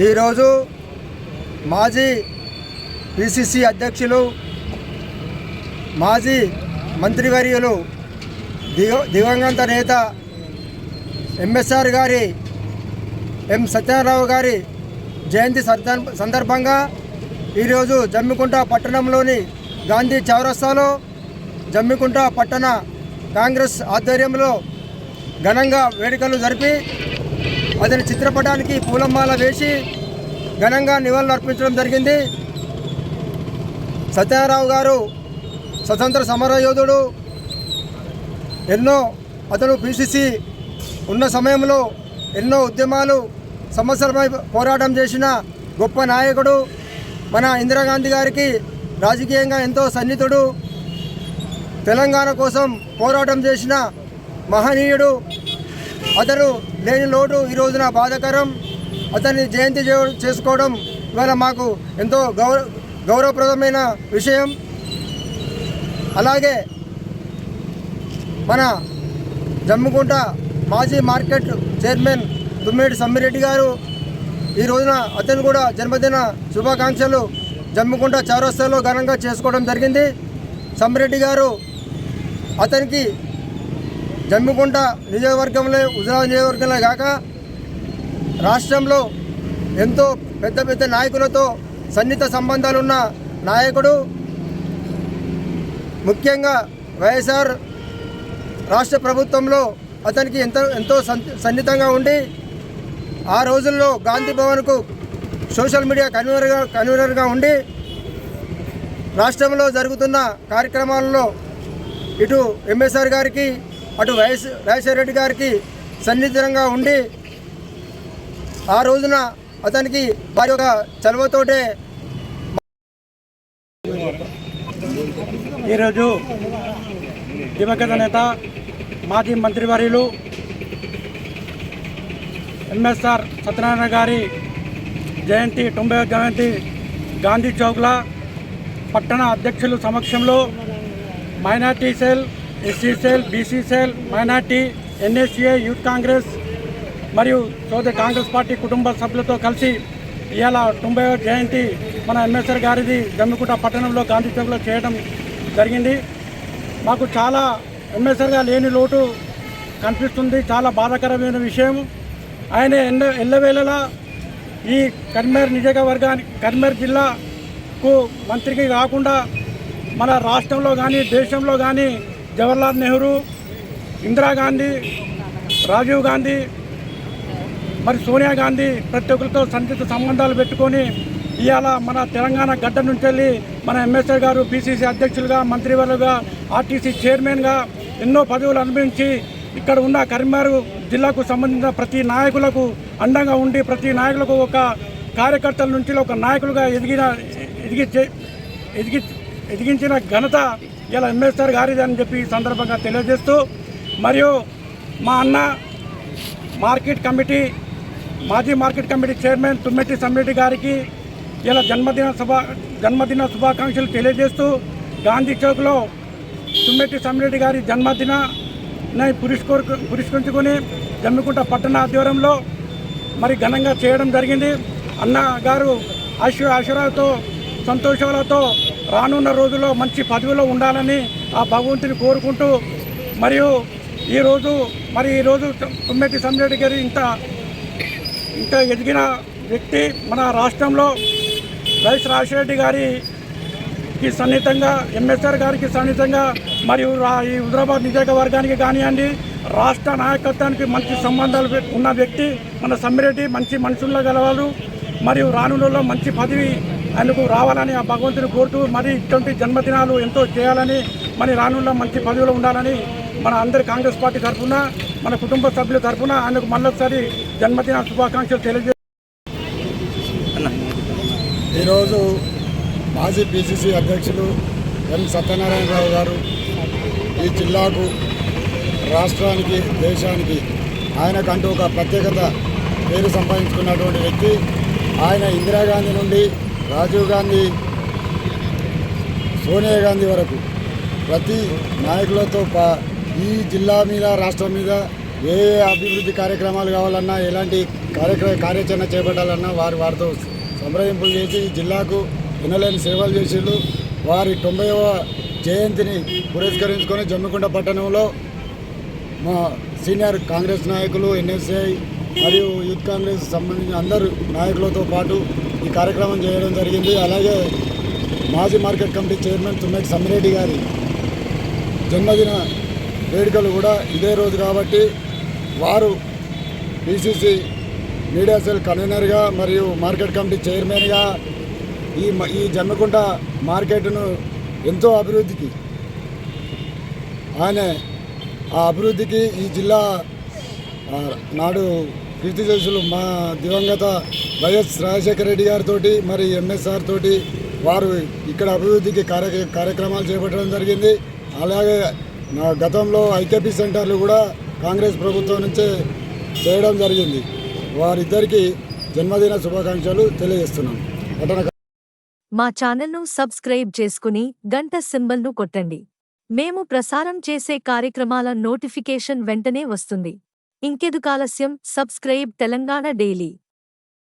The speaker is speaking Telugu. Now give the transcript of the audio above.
ఈరోజు మాజీ పిసిసి అధ్యక్షులు మాజీ మంత్రివర్యులు దివ దివంగత నేత ఎంఎస్ఆర్ గారి ఎం సత్యనారావు గారి జయంతి సందర్భంగా ఈరోజు జమ్మికుంట పట్టణంలోని గాంధీ చౌరస్తాలో జమ్మికుంట పట్టణ కాంగ్రెస్ ఆధ్వర్యంలో ఘనంగా వేడుకలు జరిపి అతని చిత్రపటానికి పూలమాల వేసి ఘనంగా నివాళులు అర్పించడం జరిగింది. సత్యారావు గారు స్వతంత్ర సమర యోధుడు ఎన్నో అతను పిసిసి ఉన్న సమయంలో ఎన్నో ఉద్యమాలు సమస్యలపై పోరాటం చేసిన గొప్ప నాయకుడు. మన ఇందిరాగాంధీ గారికి రాజకీయంగా ఎంతో సన్నిహితుడు. తెలంగాణ కోసం పోరాటం చేసిన మహనీయుడు అతను లేని లోటు ఈ రోజున బాధాకరం. అతన్ని జయంతి చేసుకోవడం ఇవాళ మాకు ఎంతో గౌరవ గౌరవప్రదమైన విషయం. అలాగే మన జమ్ముకుంట మాజీ మార్కెట్ చైర్మన్ తుమ్మిరెడ్డి సమ్మిరెడ్డి గారు ఈ రోజున అతను కూడా జన్మదిన శుభాకాంక్షలు జమ్ముకుంట చౌరస్తాలో ఘనంగా చేసుకోవడం జరిగింది. సమ్మిరెడ్డి గారు అతనికి జమ్మికుంట నియోజకవర్గంలో హుజరాబాద్ నియోజకవర్గంలో కాక రాష్ట్రంలో ఎంతో పెద్ద పెద్ద నాయకులతో సన్నిహిత సంబంధాలున్న నాయకుడు ముఖ్యంగా వైఎస్ఆర్ రాష్ట్ర ప్రభుత్వంలో అతనికి ఎంతో ఎంతో సన్- సన్నిహితంగా ఉండి ఆ రోజుల్లో గాంధీ భవన్కు సోషల్ మీడియా కన్వీనర్గా కన్వీనర్గా ఉండి రాష్ట్రంలో జరుగుతున్న కార్యక్రమాలలో ఇటు ఎంఎస్ఆర్ గారికి అటు వైఎస్ రాజశేఖర రెడ్డి గారికి సన్నిహితంగా ఉండి ఆ రోజున అతనికి వారి యొక్క చలువతోటే ఈరోజు దివంగత నేత మాజీ మంత్రివర్యులు ఎంఎస్ఆర్ సత్యనారాయణ గారి జయంతి తొంభై జయంతి గాంధీ చౌక్ల పట్టణ అధ్యక్షులు సమక్షంలో minority cell SC cell BC cell minority NSA youth Congress మరియు సోదరి కాంగ్రెస్ పార్టీ కుటుంబ సభ్యులతో కలిసి ఇవాళ తొంభై జయంతి మన ఎంఎస్ఆర్ గారిది జమ్మికుంట పట్టణంలో గాంధీ చౌక్లో చేయడం జరిగింది. మాకు చాలా ఎంఎస్ఆర్గా లేని లోటు కనిపిస్తుంది. చాలా బాధాకరమైన విషయం. ఆయన ఎన్న ఎల్లవేళలా ఈ కర్మేర్ నియోజకవర్గానికి కర్మేర్ జిల్లాకు మంత్రికి కాకుండా మన రాష్ట్రంలో కానీ దేశంలో కానీ జవహర్లాల్ నెహ్రూ ఇందిరాగాంధీ రాజీవ్ గాంధీ మరి సోనియా గాంధీ ప్రతి ఒక్కరితో సన్నిహిత సంబంధాలు పెట్టుకొని ఇవాళ మన తెలంగాణ గడ్డ నుంచి వెళ్ళి మన ఎంఎస్ఆర్ గారు పిసిసి అధ్యక్షులుగా మంత్రివర్యులుగా ఆర్టీసీ చైర్మన్గా ఎన్నో పదవులు అనుభవించి ఇక్కడ ఉన్న కరీంనగర్ జిల్లాకు సంబంధించిన ప్రతి నాయకులకు అండంగా ఉండి ప్రతి నాయకులకు ఒక కార్యకర్తల నుంచి ఒక నాయకులుగా ఎదిగిన ఎదిగి ఎదిగి ఎదిగించిన ఘనత ఇలా ఎంఎస్ఆర్ గారిది అని చెప్పి సందర్భంగా తెలియజేస్తూ మరియు మా అన్న మార్కెట్ కమిటీ మాజీ market committee chairman Tummetti Sammireddy గారికి ఇలా జన్మదిన శుభ జన్మదిన శుభాకాంక్షలు తెలియజేస్తూ గాంధీ చౌక్లో తుమ్మెట్టి సమ్మిరెడ్డి గారి జన్మదిన పురుష్కో పురస్కరించుకొని జమ్మికుంట పట్టణ ఆధ్వర్యంలో మరి ఘనంగా చేయడం జరిగింది. అన్న గారు ఆశ ఆశరాలతో సంతోషాలతో రానున్న రోజుల్లో మంచి పదవిలో ఉండాలని ఆ భగవంతుని కోరుకుంటూ మరియు ఈరోజు మరి ఈరోజు తుమ్మెట్టి సంజరెడ్డి గారి ఇంత ఇంత ఎదిగిన వ్యక్తి మన రాష్ట్రంలో వైఎస్ రాజశేఖర గారికి సన్నిహితంగా ఎంఎస్ఆర్ గారికి సన్నిహితంగా మరియు ఈ హుదరాబాద్ నియోజకవర్గానికి కానివ్వండి రాష్ట్ర నాయకత్వానికి మంచి సంబంధాలు ఉన్న వ్యక్తి మన సమ్మిరెడ్డి మంచి మనుషుల్లో గలవారు మరియు రానులలో మంచి పదవి ఆయనకు రావాలని ఆ భగవంతుని కోరుతూ మరి ఇటువంటి జన్మదినాలు ఎంతో చేయాలని మరి రానున్న మంచి పదవిలో ఉండాలని మన అందరి కాంగ్రెస్ పార్టీ తరఫున మన కుటుంబ సభ్యుల తరఫున ఆయనకు మళ్ళొకసారి జన్మదిన శుభాకాంక్షలు తెలియజే ఈరోజు మాజీ పిసిసి అధ్యక్షులు ఎం సత్యనారాయణరావు గారు ఈ జిల్లాకు రాష్ట్రానికి దేశానికి ఆయనకంటూ ఒక ప్రత్యేకత పేరు సంపాదించుకున్నటువంటి వ్యక్తి. ఆయన ఇందిరాగాంధీ నుండి రాజీవ్ గాంధీ సోనియా గాంధీ వరకు ప్రతి నాయకులతో పా ఈ జిల్లా మీద రాష్ట్రం మీద ఏ ఏ అభివృద్ధి కార్యక్రమాలు కావాలన్నా ఎలాంటి కార్యక్రమ కార్యాచరణ చేపట్టాలన్నా వారి వారితో సంప్రదింపులు చేసి జిల్లాకు ఎన్నలేని సేవలు చేసిళ్ళు వారి తొంభైవ జయంతిని పురస్కరించుకొని జమ్మికుంట పట్టణంలో మా సీనియర్ కాంగ్రెస్ నాయకులు ఎన్ఎస్ఐ మరియు యూత్ కాంగ్రెస్ సంబంధించిన అందరు నాయకులతో పాటు ఈ కార్యక్రమం చేయడం జరిగింది. అలాగే మాజీ market committee chairman Tummeti Sammireddy గారి జన్మదిన వేడుకలు కూడా ఇదే రోజు కాబట్టి వారు బీసీసీ మీడియా సెల్ కన్వీనర్గా మరియు మార్కెట్ కమిటీ చైర్మన్గా ఈ ఈ జమ్మికుంట మార్కెట్ను ఎంతో అభివృద్ధికి ఆయన ఆ అభివృద్ధికి ఈ జిల్లా నాడు కీర్తిశేషులు మా దివంగత వైఎస్ రాజశేఖర రెడ్డి గారితో మరి ఎంఎస్ఆర్ తోటి వారు ఇక్కడ అభివృద్ధికి కార్య కార్యక్రమాలు చేపట్టడం జరిగింది. అలాగే నా గతంలో ఐకేపీ సెంటర్లు కూడా కాంగ్రెస్ ప్రభుత్వం నుంచే చేయడం జరిగింది. వారిద్దరికీ జన్మదిన శుభాకాంక్షలు తెలియజేస్తున్నాం మా ఛానల్ను సబ్స్క్రైబ్ చేసుకుని గంట సింబల్ను కొట్టండి. మేము ప్రసారం చేసే కార్యక్రమాల నోటిఫికేషన్ వెంటనే వస్తుంది. ఇంకెదు కాలస్యం సబ్స్క్రైబ్ తెలంగాణ డైలీ